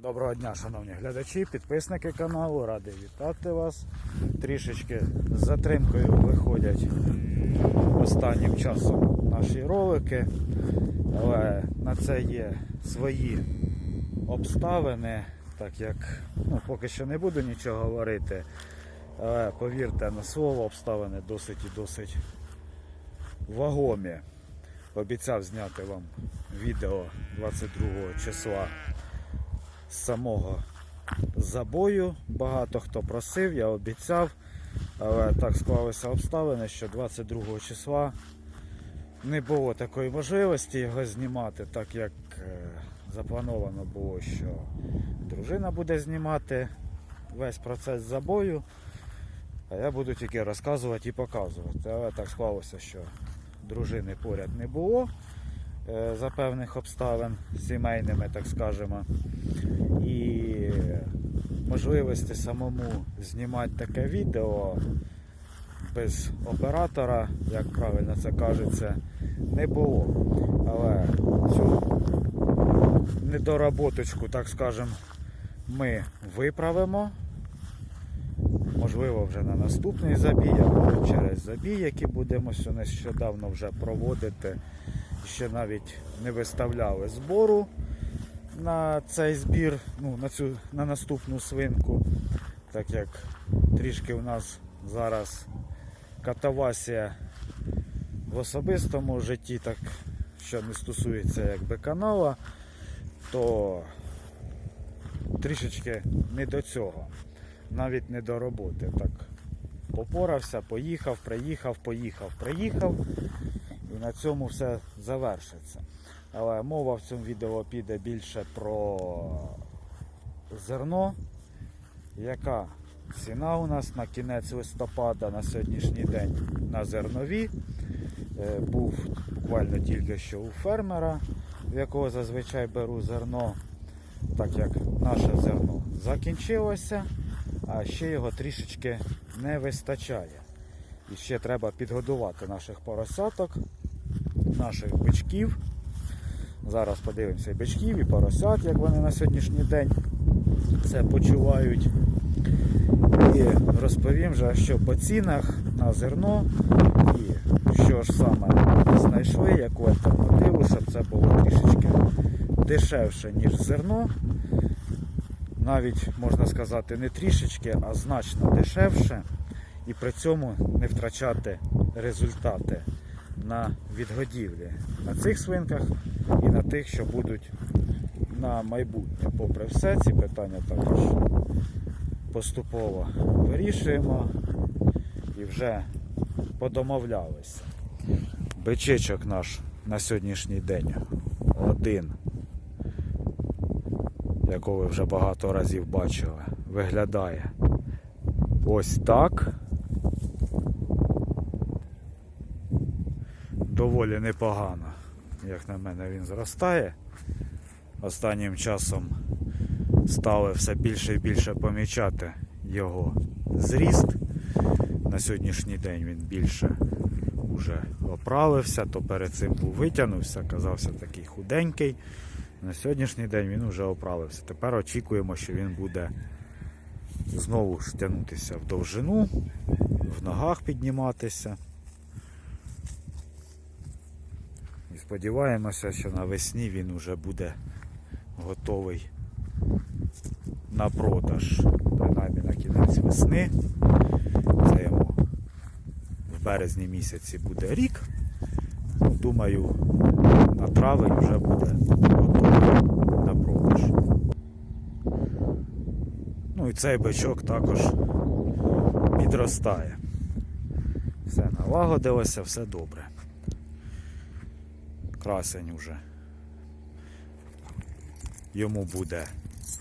Доброго дня, шановні глядачі, підписники каналу, радий вітати вас. Трішечки з затримкою виходять останнім часом наші ролики, але на це є свої обставини, так як ну, поки що не буду нічого говорити, але повірте на слово, обставини досить і досить вагомі. Обіцяв зняти вам відео 22 числа самого забою. Багато хто просив, я обіцяв, але так склалися обставини, що 22 числа не було такої можливості його знімати, так як е, заплановано було, що дружина буде знімати весь процес забою, а я буду тільки розказувати і показувати. Але так склалося, що дружини поряд не було за певних обставин сімейними, так скажемо і можливості самому знімати таке відео без оператора, як правильно це кажеться, не було. Але цю недоработочку, так скажемо, ми виправимо. Можливо, вже на наступний забій, або через забій, який будемо нещодавно вже проводити. Ще навіть не виставляли збору на цей збір, ну, на, цю, на наступну свинку, так як трішки у нас зараз катавасія в особистому житті, так що не стосується якби канала, то трішечки не до цього, навіть не до роботи. Так попорався, поїхав, приїхав, поїхав, приїхав, і на цьому все завершиться. Але мова в цьому відео піде більше про зерно. Яка ціна у нас на кінець листопада на сьогоднішній день на зернові? Е, Був буквально тільки що у фермера, в якого зазвичай беру зерно, так як наше зерно закінчилося, а ще його трішечки не вистачає. І ще треба підгодувати наших поросяток, наших бичків. Зараз подивимося і бичків, і поросят, як вони на сьогоднішній день це почувають. І розповім же, що по цінах на зерно і що ж саме знайшли, яку альтернативу, щоб це було трішечки дешевше, ніж зерно. Навіть можна сказати не трішечки, а значно дешевше. І при цьому не втрачати результати на відгодівлі на цих свинках і на тих, що будуть на майбутнє. Попри все, ці питання також поступово вирішуємо і вже подомовлялися. Бичечок наш на сьогоднішній день один, якого ви вже багато разів бачили, виглядає ось так. Доволі непогано. Як на мене, він зростає. Останнім часом стали все більше і більше помічати його зріст. На сьогоднішній день він більше вже оправився, то перед цим був витягнувся, казався такий худенький. На сьогоднішній день він вже оправився. Тепер очікуємо, що він буде знову ж тягнутися в довжину, в ногах підніматися. І сподіваємося, що навесні він вже буде готовий на продаж. Принаймні на кінець весни. Це йому в березні місяці буде рік. Ну, думаю, на травень вже буде готовий на продаж. Ну і цей бичок також підростає. Все налагодилося, все добре красень уже. Йому буде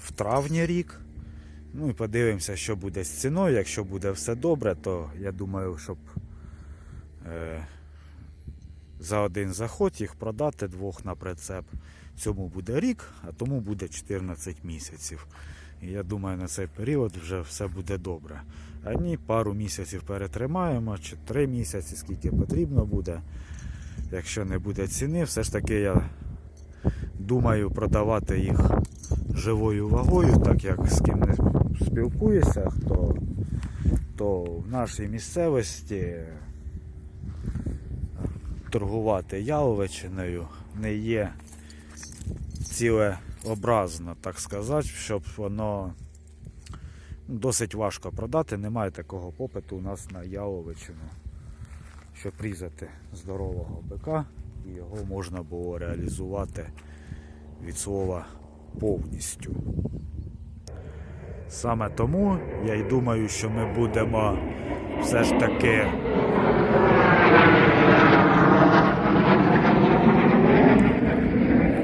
в травні рік. Ну і подивимося, що буде з ціною. Якщо буде все добре, то я думаю, щоб е, за один заход їх продати двох на прицеп. Цьому буде рік, а тому буде 14 місяців. І я думаю, на цей період вже все буде добре. А ні, пару місяців перетримаємо, чи три місяці, скільки потрібно буде якщо не буде ціни, все ж таки я думаю продавати їх живою вагою, так як з ким не спілкуюся, хто, то в нашій місцевості торгувати яловичиною не є цілеобразно, так сказати, щоб воно досить важко продати. Немає такого попиту у нас на яловичину, щоб різати здорового бика і його можна було реалізувати від слова повністю. Саме тому я й думаю, що ми будемо все ж таки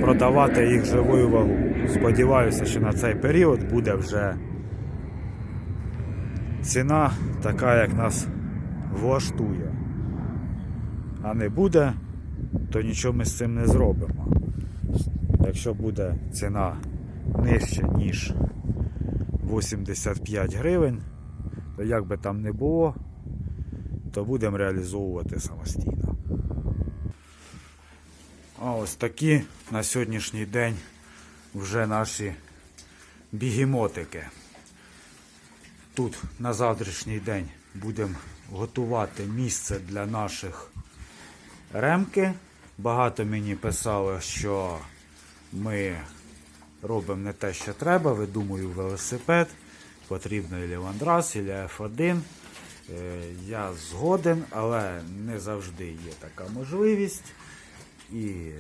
продавати їх живою вагу. Сподіваюся, що на цей період буде вже ціна така, як нас влаштує. А не буде, то нічого ми з цим не зробимо. Якщо буде ціна нижче, ніж 85 гривень, то як би там не було, то будемо реалізовувати самостійно. А ось такі на сьогоднішній день вже наші бігемотики. Тут на завтрашній день будемо готувати місце для наших ремки. Багато мені писало, що ми робимо не те, що треба, видумую велосипед, потрібно і Лівандрас, і F1. Е, Я згоден, але не завжди є така можливість. І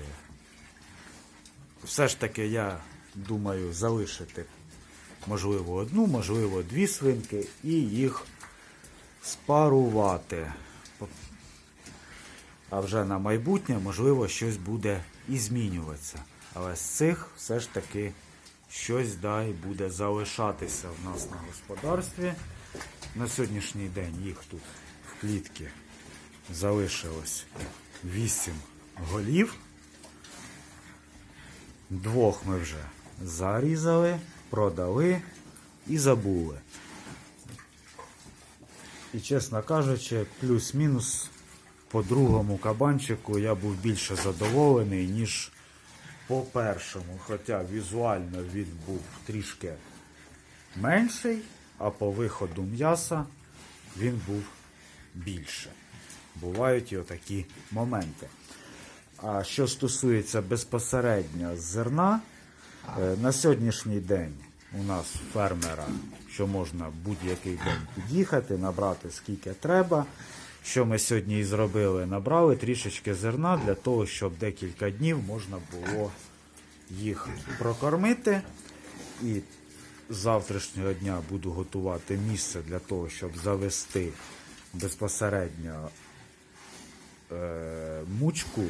все ж таки я думаю залишити можливо одну, можливо дві свинки і їх спарувати. А вже на майбутнє, можливо, щось буде і змінюватися. Але з цих все ж таки щось дай буде залишатися в нас на господарстві. На сьогоднішній день їх тут в клітці залишилось 8 голів. Двох ми вже зарізали, продали і забули. І чесно кажучи, плюс-мінус по другому кабанчику я був більше задоволений, ніж по першому. Хоча візуально він був трішки менший, а по виходу м'яса він був більше. Бувають і отакі моменти. А що стосується безпосередньо зерна, е, на сьогоднішній день у нас фермера, що можна будь-який день під'їхати, набрати скільки треба. Що ми сьогодні і зробили? Набрали трішечки зерна для того, щоб декілька днів можна було їх прокормити. І з завтрашнього дня буду готувати місце для того, щоб завести безпосередньо е, мучку.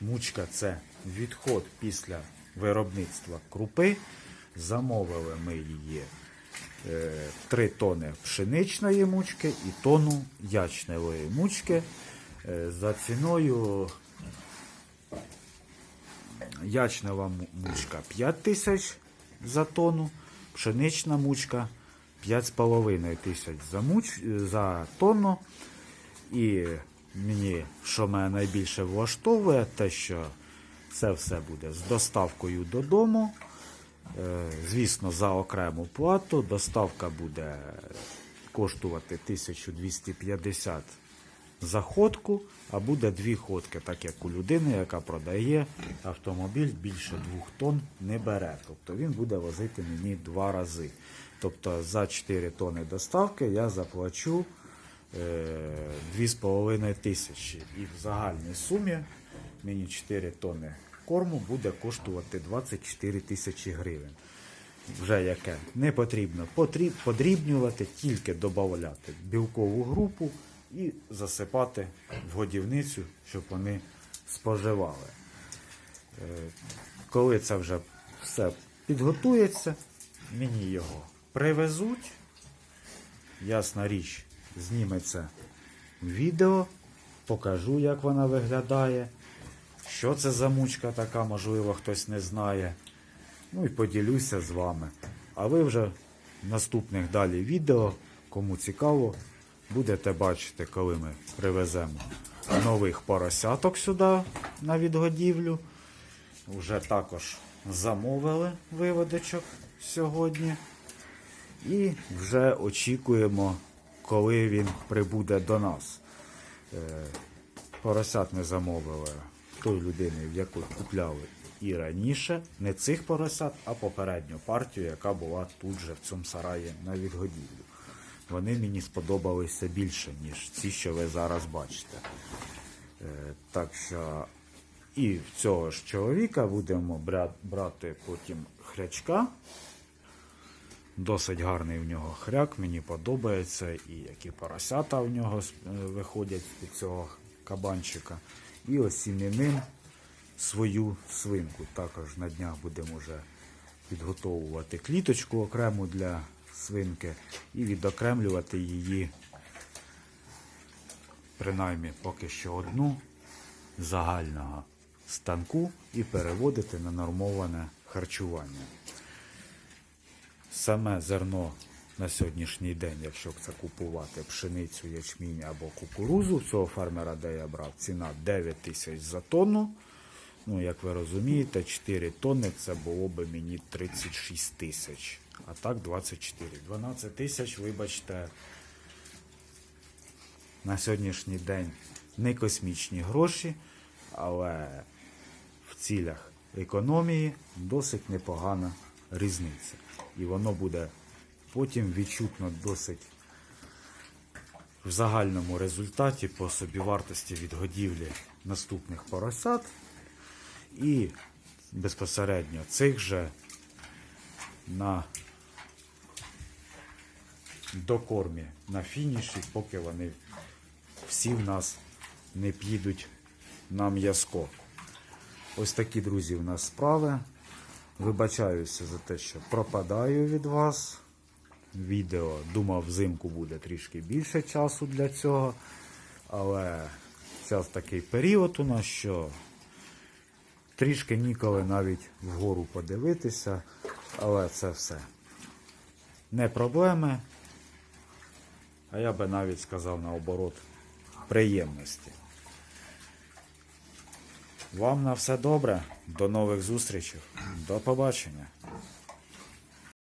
Мучка це відход після виробництва крупи. Замовили ми її 3 тони пшеничної мучки і тонну ячневої мучки е, за ціною ячнева мучка 5 тисяч за тонну, пшенична мучка 5,5 тисяч за, муч, за тонну. І мені, що мене найбільше влаштовує, те, що це все буде з доставкою додому. Е, Звісно, за окрему плату. Доставка буде коштувати 1250 за ходку, а буде дві ходки, так як у людини, яка продає автомобіль більше 2 тонн не бере. Тобто він буде возити мені два рази. Тобто за 4 тонни доставки я заплачу е, 2,5 тисячі. І в загальній сумі мені 4 тонни корму буде коштувати 24 тисячі гривень. Вже яке не потрібно потріб, подрібнювати, тільки додати білкову групу і засипати в годівницю, щоб вони споживали. Е, Коли це вже все підготується, мені його привезуть. Ясна річ, зніметься відео, покажу, як вона виглядає. Що це за мучка така, можливо, хтось не знає. Ну і поділюся з вами. А ви вже в наступних далі відео, кому цікаво, будете бачити, коли ми привеземо нових поросяток сюди на відгодівлю. вже також замовили виводочок сьогодні. І вже очікуємо, коли він прибуде до нас. Е, Поросят ми замовили той людини, в яку купляли і раніше, не цих поросят, а попередню партію, яка була тут же в цьому сараї на відгодівлю. Вони мені сподобалися більше, ніж ці, що ви зараз бачите. Е, Так що і в цього ж чоловіка будемо брати потім хрячка. Досить гарний в нього хряк, мені подобається, і які поросята в нього е, виходять з цього кабанчика. І осінним свою свинку. Також на днях будемо вже підготовувати кліточку окрему для свинки і відокремлювати її, принаймні поки що одну загального станку і переводити на нормоване харчування. Саме зерно на сьогоднішній день, якщо б це купувати пшеницю, ячмінь або кукурузу цього фермера, де я брав, ціна 9 тисяч за тонну. Ну, як ви розумієте, 4 тонни це було би мені 36 тисяч. А так 24. 12 тисяч, вибачте, на сьогоднішній день не космічні гроші, але в цілях економії досить непогана різниця. І воно буде потім відчутно досить в загальному результаті по собівартості відгодівлі наступних поросят і безпосередньо цих же на докормі на фініші, поки вони всі в нас не підуть на м'язко. Ось такі, друзі, в нас справи. Вибачаюся за те, що пропадаю від вас. Відео думав, взимку буде трішки більше часу для цього. Але зараз такий період у нас, що трішки ніколи навіть вгору подивитися. Але це все не проблеми. А я би навіть сказав наоборот, приємності. Вам на все добре. До нових зустрічей. До побачення.